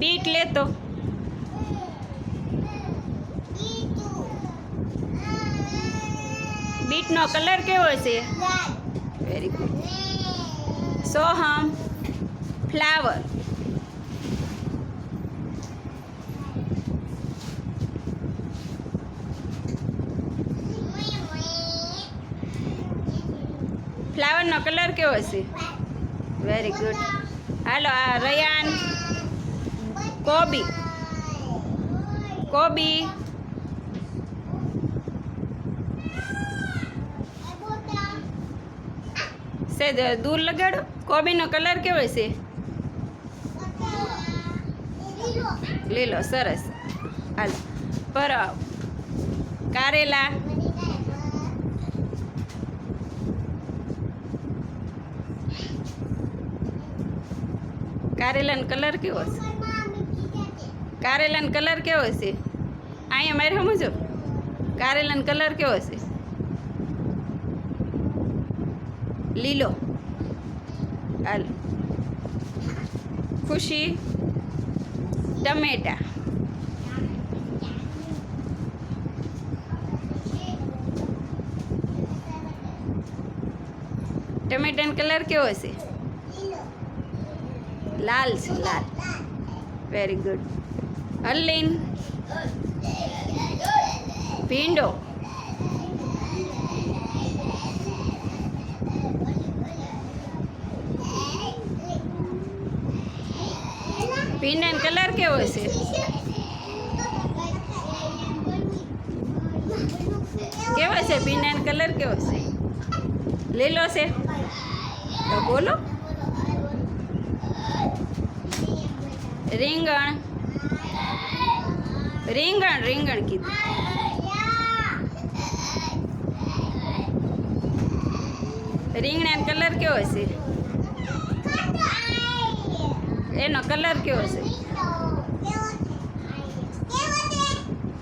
Bit લેતો બીટનો colour કેવો છે? વેરી ગુડ સોહમ ફ્લાવર ફ્લાવરનો કલર કેવો છે? વેરી ગુડ હાલો, આ રયાન કોબી. કોબી. સેજ દૂર લગાડો. કોબીનો કલર કેવો છે? લીલો, સરસ. હાલ. પર, કારેલા. કારેલાનો કલર કેવો છે? કારેલાનો કલર કેવો છે? અહીંયા મારે સમજો. કારેલાનો કલર કેવો છે? લીલો. હાલ. ખુશી. ટમેટા. ટમેટાનો કલર કેવો છે? લાલ છે, લાલ. વેરી ગુડ હલ્લીન ભીંડો ભીંડાનો કલર કેવો છે કેવો છે ભીંડાનો કલર કેવો છે લીલો છે તો બોલો રીંગણ રીંગણ રીંગણ કીધું. રીંગણાનો કલર કેવો છે? એનો કલર કેવો છે?